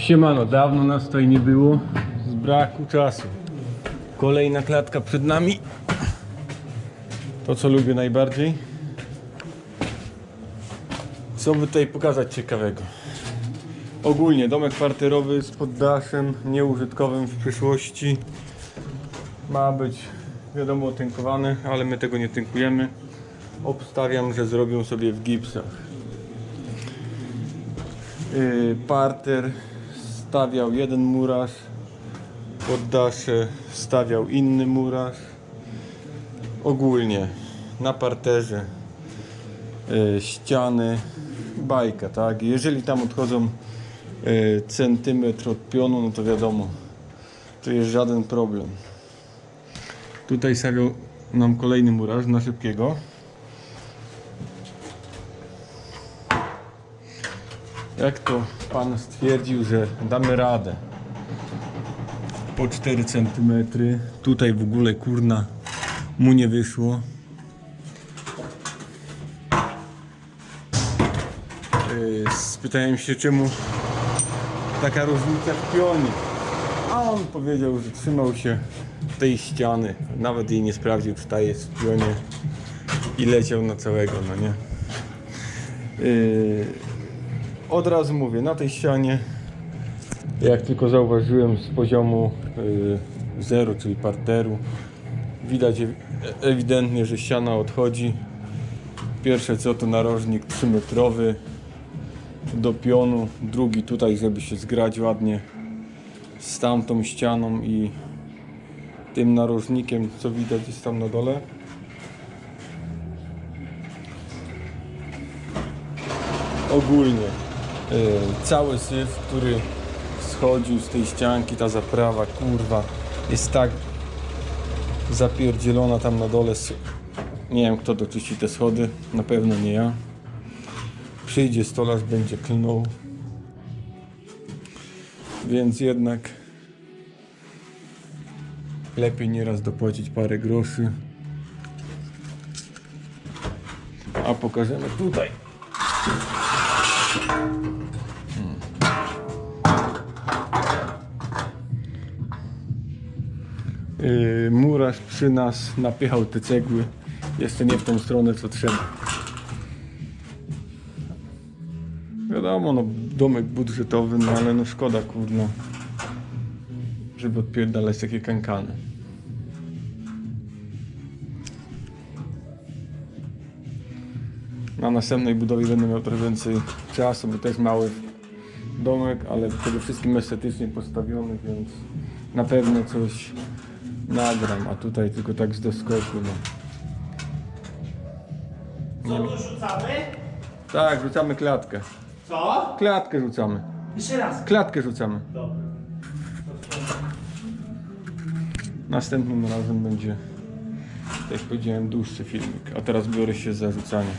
Siemano, dawno nas tutaj nie było z braku czasu. Kolejna klatka przed nami. To co lubię najbardziej. Co by tutaj pokazać ciekawego? Ogólnie domek parterowy z poddaszem nieużytkowym w przyszłości. Ma być wiadomo tynkowany, ale my tego nie tynkujemy. Obstawiam, że zrobią sobie w gipsach. Yy, parter stawiał jeden murarz, poddasze stawiał inny murarz. Ogólnie na parterze yy, ściany, bajka, tak? Jeżeli tam odchodzą yy, centymetr od pionu, no to wiadomo, to jest żaden problem. Tutaj stawiał nam kolejny murarz na szybkiego. Jak to pan stwierdził, że damy radę? Po 4 cm. Tutaj w ogóle kurna mu nie wyszło. Yy, Spytałem się czemu taka różnica w pionie. A on powiedział, że trzymał się tej ściany. Nawet jej nie sprawdził, czy ta jest w pionie. I leciał na całego, no nie? Yy, od razu mówię, na tej ścianie, jak tylko zauważyłem z poziomu y, zero, czyli parteru, widać ew- ewidentnie, że ściana odchodzi. Pierwsze co to narożnik 3-metrowy do pionu, drugi tutaj, żeby się zgrać ładnie z tamtą ścianą i tym narożnikiem, co widać jest tam na dole. ogólnie cały syf, który schodził z tej ścianki, ta zaprawa, kurwa, jest tak zapierdzielona tam na dole. Nie wiem kto doczyści te schody, na pewno nie ja. Przyjdzie stolarz, będzie klnął. Więc jednak lepiej nieraz dopłacić parę groszy. A pokażemy tutaj. Yy, murarz przy nas napychał te cegły. Jeszcze nie w tą stronę co trzeba. Wiadomo, no domek budżetowy, no ale no szkoda kurno, żeby odpierdalać takie kankany. Na następnej budowie będę miał trochę więcej czasu, bo jest mały domek, ale przede wszystkim estetycznie postawiony, więc na pewno coś nagram, a tutaj tylko tak z doskoku. No. Co tu rzucamy? Tak, rzucamy klatkę. Co? Klatkę rzucamy. Jeszcze raz. Klatkę rzucamy. Dobra. Następnym razem będzie, tak jak powiedziałem, dłuższy filmik. A teraz biorę się za rzucanie.